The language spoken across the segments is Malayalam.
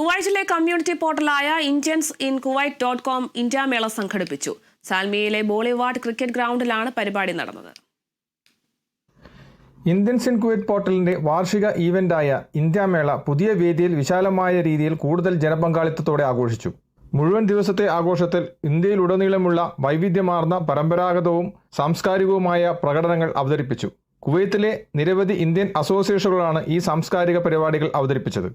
കുവൈറ്റിലെ community പോർട്ടലായ Indians in Kuwait dot com India mela സംഘടിപ്പിച്ചു. സാൽമിയയിലെ ബോളിവാർഡ് ക്രിക്കറ്റ് ഗ്രൗണ്ടിലാണ് പരിപാടി നടന്നത്. ഇന്ത്യൻസ് ഇൻ കുവൈറ്റ് പോർട്ടലിന്റെ വാർഷിക ഈവന്റായ ഇന്ത്യാമേള പുതിയ വേദിയിൽ വിശാലമായ രീതിയിൽ കൂടുതൽ ജനപങ്കാളിത്തത്തോടെ ആഘോഷിച്ചു. മുഴുവൻ ദിവസത്തെ ആഘോഷത്തിൽ ഇന്ത്യയിലുടനീളമുള്ള വൈവിധ്യമാർന്ന പരമ്പരാഗതവും സാംസ്കാരികവുമായ പ്രകടനങ്ങൾ അവതരിപ്പിച്ചു. കുവൈത്തിലെ നിരവധി ഇന്ത്യൻ അസോസിയേഷനുകളാണ് ഈ സാംസ്കാരിക പരിപാടികൾ അവതരിപ്പിച്ചത്.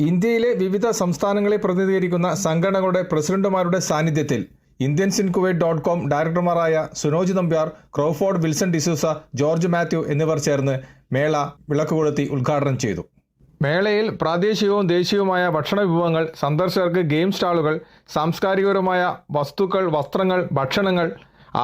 ഇന്ത്യയിലെ വിവിധ സംസ്ഥാനങ്ങളെ പ്രതിനിധീകരിക്കുന്ന സംഘടനകളുടെ പ്രസിഡന്റുമാരുടെ സാന്നിധ്യത്തിൽ Indian in Kuwait dot com ഡയറക്ടർമാരായ Sunoj Nambiar Crawford Wilson D'Souza George Mathew എന്നിവർ ചേർന്ന് മേള വിളക്ക് കൊളുത്തി ഉദ്ഘാടനം ചെയ്തു. മേളയിൽ പ്രാദേശികവും ദേശീയവുമായ ഭക്ഷണ വിഭവങ്ങൾ സന്ദർശകർക്ക് ഗെയിം സ്റ്റാളുകൾ സാംസ്കാരികപരമായ വസ്തുക്കൾ വസ്ത്രങ്ങൾ ഭക്ഷണങ്ങൾ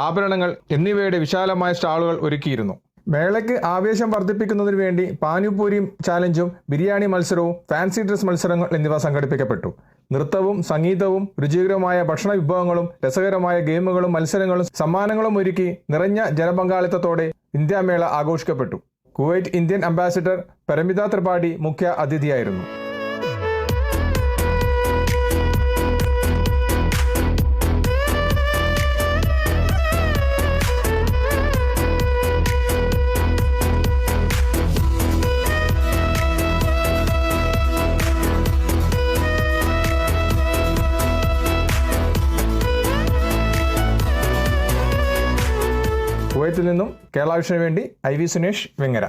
ആഭരണങ്ങൾ എന്നിവയുടെ വിശാലമായ സ്റ്റാളുകൾ ഒരുക്കിയിരുന്നു. മേളയ്ക്ക് ആവേശം വർദ്ധിപ്പിക്കുന്നതിന് വേണ്ടി പാനിപൂരിയും ചാലഞ്ചും ബിരിയാണി മത്സരവും ഫാൻസി ഡ്രസ് മത്സരങ്ങൾ എന്നിവ സംഘടിപ്പിക്കപ്പെട്ടു. നൃത്തവും സംഗീതവും രുചികരമായ ഭക്ഷണ വിഭവങ്ങളും രസകരമായ ഗെയിമുകളും മത്സരങ്ങളും സമ്മാനങ്ങളും ഒരുക്കി നിറഞ്ഞ ജനപങ്കാളിത്തത്തോടെ ഇന്ത്യാമേള ആഘോഷിക്കപ്പെട്ടു. Kuwait Indian ambassador Paramita Tripathi മുഖ്യ അതിഥിയായിരുന്നു. കുവൈത്തിൽ നിന്നും കേരള വിഷന് വേണ്ടി ഐ വി സുനേഷ് വെങ്ങര.